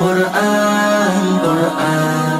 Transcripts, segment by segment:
কোরআন কোরআন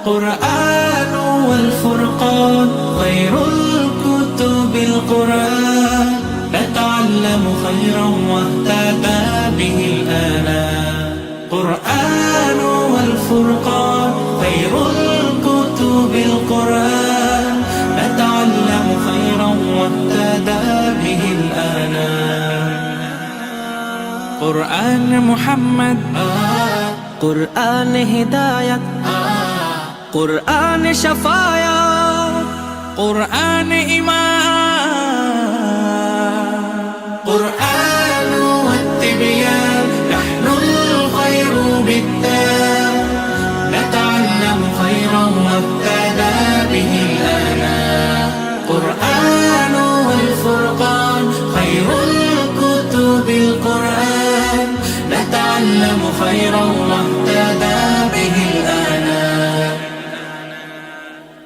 القرآن والفرقان غير الكتب القرآن. نتعلم خيرا واهتدى به الآن قرآن والفرقان خير الكتب القرآن. نتعلم خيرا واهتدى به الآن قرآن محمد آه. قرآن هداية آه. قرآن شفايا قرآن إمام قرآن والتبيان نحن الخير بالتام نتعلم خيرا وابتدى به الآن. قرآن والفرقان خير الكتب القرآن. نتعلم خيرا وابتدى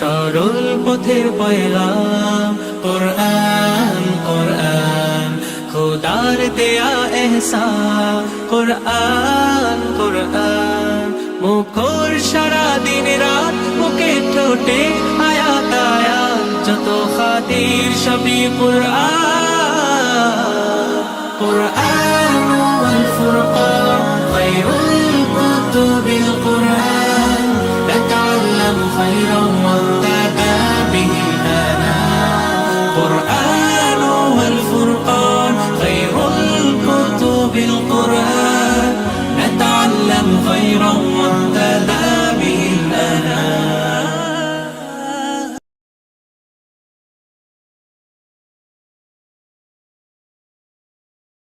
সরল পথে পয়লাম। কোরআন কোরআন, খোদার দেয়া এহসা কোরআন কোরআন, মুখর সারা দিন রাত মুখে ঠোঁটে আয়া তায়া যত খাতির সবই কোরআন কোরআন। القرآن. نتعلم خيرا وعلا